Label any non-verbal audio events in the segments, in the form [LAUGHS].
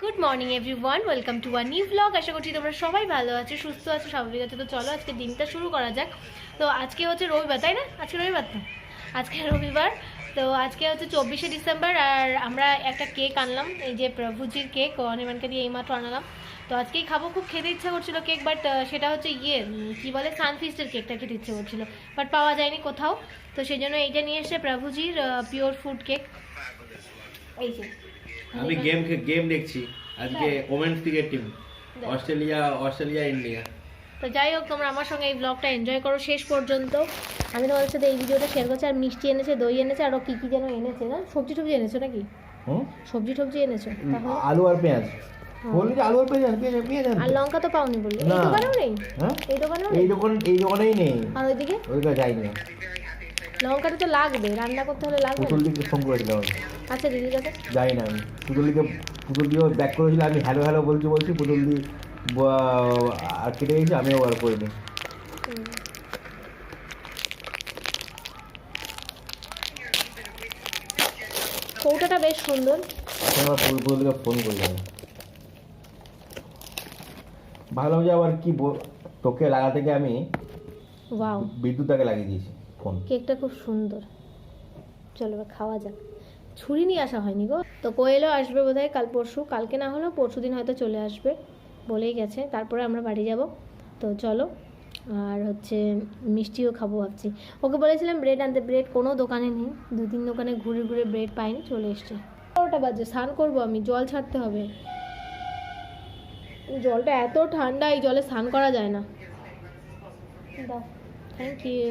Good morning everyone welcome to one new blog আশা করছি তোমরা সবাই ভালো আছো, সুস্থ আছো, স্বাভাবিক আছো। তো চলো আজকে দিনটা শুরু করা যাক। তো আজকে হচ্ছে রবিবার, তাই না? আজকে রবিবার তো? আজকে রবিবার। তো আজকে হচ্ছে চব্বিশে ডিসেম্বর, আর আমরা একটা কেক আনলাম। এই যে প্রভুজির কেক অনির্বাণকে দিয়ে এইমাত্র আনালাম। তো আজকেই খাব, খুব খেতে ইচ্ছা করছিল কেক বাট সেটা হচ্ছে ইয়ে কি বলে, সানফিস্টের কেকটা খেতে ইচ্ছে করছিল। বাট পাওয়া যায়নি কোথাও। তো সেই জন্য এইটা নিয়ে এসে প্রভুজির পিওর ফুড কেক এই যে। আমি গেম গেম দেখছি। আজকে। Women's cricket team Australia Australia India তো যাই হোক তোমরা আমার সঙ্গে এই ব্লগটা এনজয় করো শেষ পর্যন্ত। আমি তোমাদের সাথে এই ভিডিওটা শেয়ার করছি আর মিষ্টি এনেছে দই এনেছে আরও কী কী যেন এনেছে না? সবজি টবজি এনেছো নাকি? সবজি টবজি এনেছো আলু আর পেঁয়াজ। বললি যে আলু আর পেঁয়াজ পেঁয়াজ পেঁয়াজ আর লঙ্কা তো পাওনি বললি। এই দোকানেও নেই? হ্যাঁ? এই দোকানেও এই নেই? দোকান এই দোকানেই নেই। আর ওইদিকে? ওইটা যাই না লঙ্কাটা তো লাগবে রান্না করতে হলে লাগবে। না? পুতুল দিকে ফোন করেছিলাম আমি। আচ্ছা দিদির কাছে যাই না আমি। পুতুল দিকে পুতুল দিকেও ব্যাক করেছিল আমি হ্যালো হ্যালো বলছি বলছি পুতুল দি আর কেটে গেছি আমিও আর করিনি হুম। কৌটাটা বেশ সুন্দর। পুতুল দিকে ফোন করলাম ভাবলাম যে আবার কি তোকে লাগাতে গিয়ে আমি ওয়াও। বিদ্যুৎ তাকে লাগিয়ে দিয়েছি। ফোন কেকটা খুব সুন্দর। চলো এবার খাওয়া যাক। ছুরি নিয়ে আসা হয়নি গো। তো কোয়েলও আসবে বোধহয় কাল পরশু। কালকে না হলেও পরশু দিন হয়তো চলে আসবে বলেই গেছে। তারপরে আমরা বাড়ি যাব। তো চলো। আর হচ্ছে মিষ্টিও খাব ভাবছি। ওকে বলেছিলাম ব্রেড আনতে। ব্রেড কোনো দোকানে নেই। দু তিন দোকানে ঘুরে ঘুরে ব্রেড পাইনি, চলে এসছে। বারোটা বাজে, স্নান করব আমি। জল ছাড়তে হবে। জলটা এত ঠান্ডা, এই জলে স্নান করা যায় না। Thank you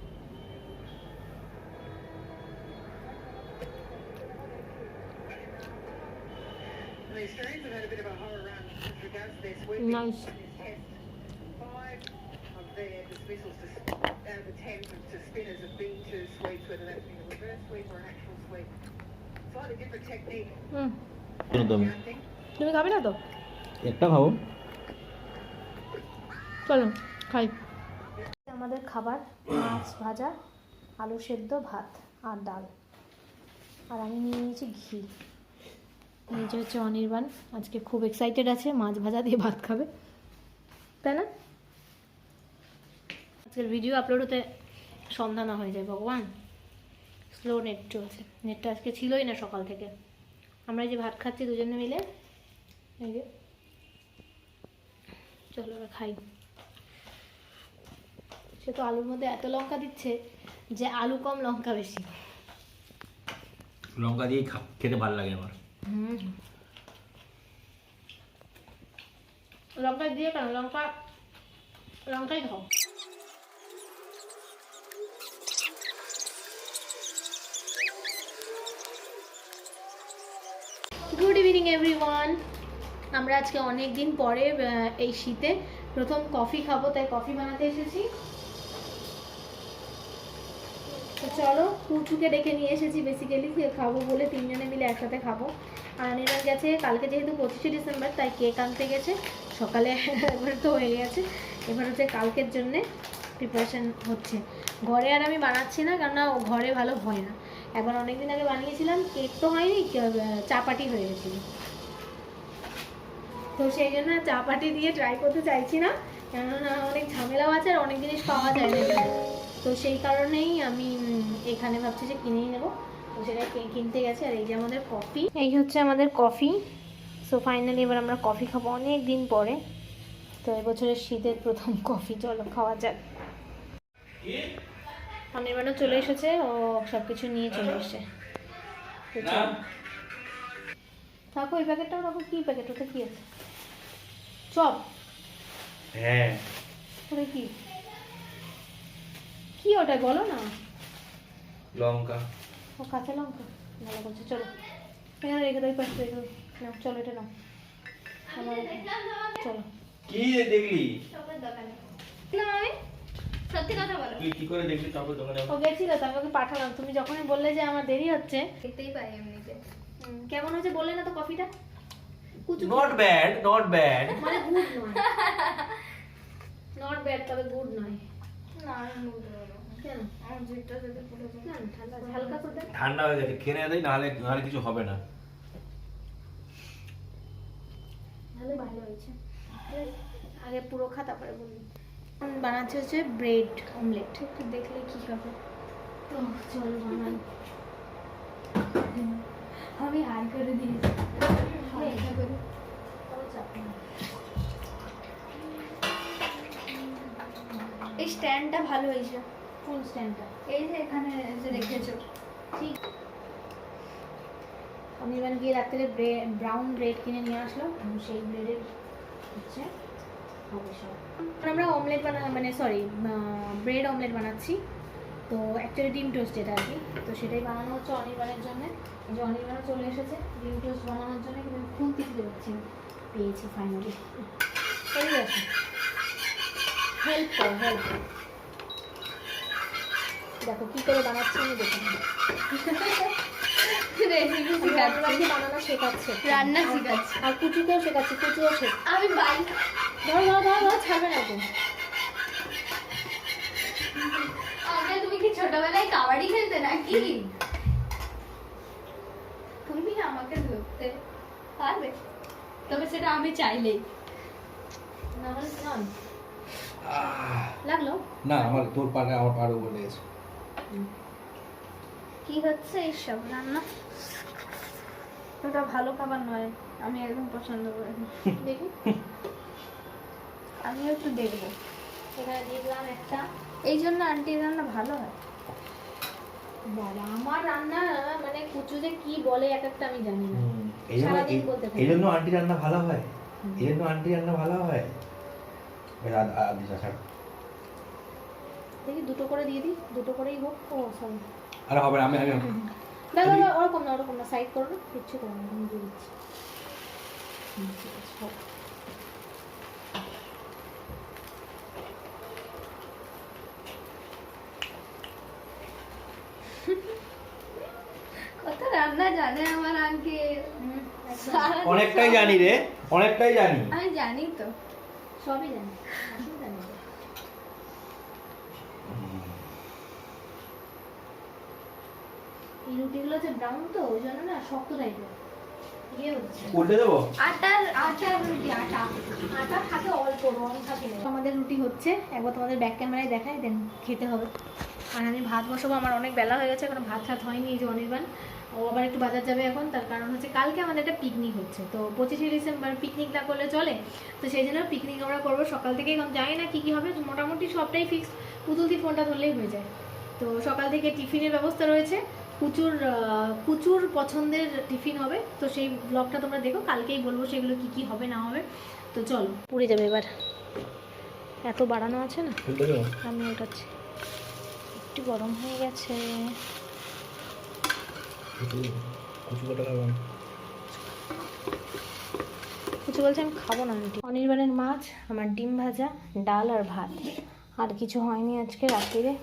Australians have had a bit of a horror run with regards to their sweep. Nice. Five of their dismissals to, out of the ten to spinners have been to sweeps, whether that's been a reverse sweep or an actual sweep. Slightly different technique. counting. তুমি খাবে না তো একটা খাব চলো খাই আমাদের খাবার মাছ ভাজা আলু সেদ্ধ ভাত আর ডাল আর আমি নিয়ে নিয়েছি ঘি নিচে হচ্ছে অনির্বাণ। আজকে খুব এক্সাইটেড আছে, মাছ ভাজা দিয়ে ভাত খাবে। তাই না? আজকের ভিডিও আপলোড হতে সন্ধ্যা না হয়ে যায়, ভগবান। স্লো নেট চলছে। নেটটা আজকে ছিলই না সকাল থেকে। আমরা যে ভাত খাচ্ছি দুজনে মিলে, এই যে। চলো এবার খাই। সে তো আলুর মধ্যে এত লঙ্কা দিচ্ছে যে আলু কম, লঙ্কা বেশি। লঙ্কা দিয়েই খা খেতে ভালো লাগে আমার। লঙ্কা দিয়ে কেন লঙ্কা লঙ্কাই খাও গুড ইভিনিং এভরিওয়ান আমরা আজকে অনেক দিন পরে এই শীতে প্রথম কফি খাব, তাই কফি বানাতে এসেছি। তো চলো পুচুকে ডেকে নিয়ে এসেছি বেসিক্যালি খাব বলে তিনজনে মিলে একসাথে খাব। আর অনির্বাণ গেছে, কালকে যেহেতু পঁচিশে ডিসেম্বর, তাই কেক আনতে গেছে। সকালে [LAUGHS] একবার তো হয়ে গেছে। এবার হচ্ছে কালকের জন্যে প্রিপারেশন হচ্ছে। ঘরে আর আমি বানাচ্ছি না কেননা ঘরে ভালো হয় না। একবার অনেকদিন আগে বানিয়েছিলাম কেক তো হয়নি চাপাটি হয়ে গেছিল। তো সেই জন্য চাপাটি দিয়ে ট্রাই করতে চাইছি না। কেননা অনেক ঝামেলাও আছে আর অনেক জিনিস পাওয়া যায় না তো সেই কারণেই আমি এখানে ভাবছি যে কিনেই নেব। তো সেটা কিনতে গেছে আর এই যে আমাদের কফি। এই হচ্ছে আমাদের কফি। সো ফাইনালি এবার আমরা কফি খাব অনেক দিন পরে। তো এবছরের শীতের প্রথম [LAUGHS] কফি চলো খাওয়া যাক। অনির্বাণও চলে এসেছে ও সব কিছু নিয়ে চলে এসেছে। থাকো এই প্যাকেটটাও রাখো কি প্যাকেট ওটা কি আছে? চপ। হ্যাঁ। ওটা কি? কি ওটা বলো না? লঙ্কা। ও কাঁচা লঙ্কা? ভালো করছে চলো। এখানে রেখে দাও পাশে রেখে নাও চলো এটা নাও। আমার চলো। কি দেখলি? সত্যি কথা বলো। তুই কি করে দেখলি? তারপর দোকানে ও গেছিল তো আমি ওকে পাঠালাম। তুমি যখনই বললে যে আমার দেরি হচ্ছে। দেখতেই পাই এমনিতে কেমন হয়েছে বললে না তো কফিটা? নট ব্যাড নট ব্যাড মানে গুড নয়। নট ব্যাড তবে গুড নয়। না ঠান্ডা হয়ে গেছে খেয়ে দেয় নাহলে নাহলে কিছু হবে না। ভালো ভালো হয়েছে। আগে পুরো খা তারপরে বলবি বানাচ্ছে হচ্ছে ব্রেড অমলেট। একটু দেখলে কি হবে। তো চলো বানাই। আমি হাই করে দিয়েছি হালকা করে কোনো চাপ নেই। এই স্ট্যান্ডটা ভালো হয়েছে। ফুল স্ট্যান্ডটা এই যে এখানে যে রেখেছো। ঠিক। আমি অনির্বাণ গিয়ে রাত্রে ব্রাউন ব্রেড কিনে নিয়ে আসলো সেই ব্রেডের হচ্ছে আমরা অমলেট বানা মানে সরি ব্রেড অমলেট বানাচ্ছি। তো অ্যাকচুয়ালি ডিম টোস্ট যেটা আর কি। তো সেটাই বানানো হচ্ছে অনির্বাণের জন্য। যে অনির্বাণও চলে এসেছে ডিম টোস্ট বানানোর জন্য কিন্তু খুলতে দিতে পারছি পেয়েছি ফাইনালি ঠিক আছে হেল্প করো হেল্প দেখো কী করে বানাচ্ছি আমি দেখে নিই। রেসিপি [LAUGHS] আমি অনির্বাণকে বানানো শেখাচ্ছে। রান্না শেখাচ্ছে। আর কুচুকেও শেখাচ্ছি কুচুও শেখ। আমি বাইক ধরো ধরো ধরো ধরো ছাড়বে না তো তুমি কি ছোটবেলায় কাবাডি খেলতে নাকি? তুমি আমাকে ধরতে পারবে? তবে সেটা আমি চাইলেই। না লাগল? না আমার তোর পারে আমার পারে উপরে লেগেছে কি হচ্ছে এইসব রান্না? ওটা ভালো খাবার নয় আমি একদম পছন্দ করি দেখি। আমিও একটু দেখব। এখানে দিয়ে দিলাম একটা। এই জন্য আন্টির রান্না ভালো হয়? বাবা আমার রান্না মানে কুচু যে কি বলে এক একটা আমি জানি না। এই জন্য সারাদিন বলতে এই জন্য আন্টি রান্না ভালো হয়? এই জন্য আন্টি রান্না ভালো হয়? এবার আদ- ছাড়। দেখি দুটো করে দিয়ে দিই দুটো করেই হোক। ও সরি আরে হবে না আমি আগে না না না, ওরকম না ওরকম না সাইড করো না কিচ্ছু করো না আমি দিয়ে দিচ্ছি। কত রান্না জানে আমার। অনেকটাই জানি রে অনেকটাই জানি। আমি জানি তো। সবই জানি নেই এই রুটিগুলো হচ্ছে ব্রাউন তো ওই জন্য না শক্ত টাইপের ইয়ে উল্টে দেবো? আটার আটার রুটি আটা। আটা থাকে অল্প রং থাকে আমাদের রুটি হচ্ছে একবার তোমাদের ব্যাক ক্যামেরায় দেখাই দেন খেতে হবে। আর আমি ভাত বসাবো আমার অনেক বেলা হয়ে গেছে এখন ভাত হয়নি এই যে অনির্বাণ। ও আবার একটু বাজার যাবে এখন তার কারণ হচ্ছে কালকে আমাদের একটা পিকনিক হচ্ছে। তো পঁচিশে ডিসেম্বর পিকনিক না করলে চলে। তো সেই জন্য পিকনিক আমরা করব। সকাল থেকে এখন জানি না কী কী হবে মোটামুটি সবটাই ফিক্স দিয়ে ফোনটা ধরলেই হয়ে যায়। তো সকাল থেকে টিফিনের ব্যবস্থা রয়েছে। কুচুর কুচুর পছন্দের টিফিন হবে। তো সেই ব্লগটা তোমরা দেখো কালকেই বলব সেগুলো কি কি হবে না হবে। তো চলো পুড়ে যাবে এবার। এত বাড়ানো আছে না? আমি ওটাচ্ছি একটু গরম হয়ে গেছে। কিছু বলছে আমি খাব না আন্টি। অনির্বাণের মাছ আমার ডিম ভাজা ডাল আর ভাত। আর কিছু হয়নি আজকে রাত্রিরে।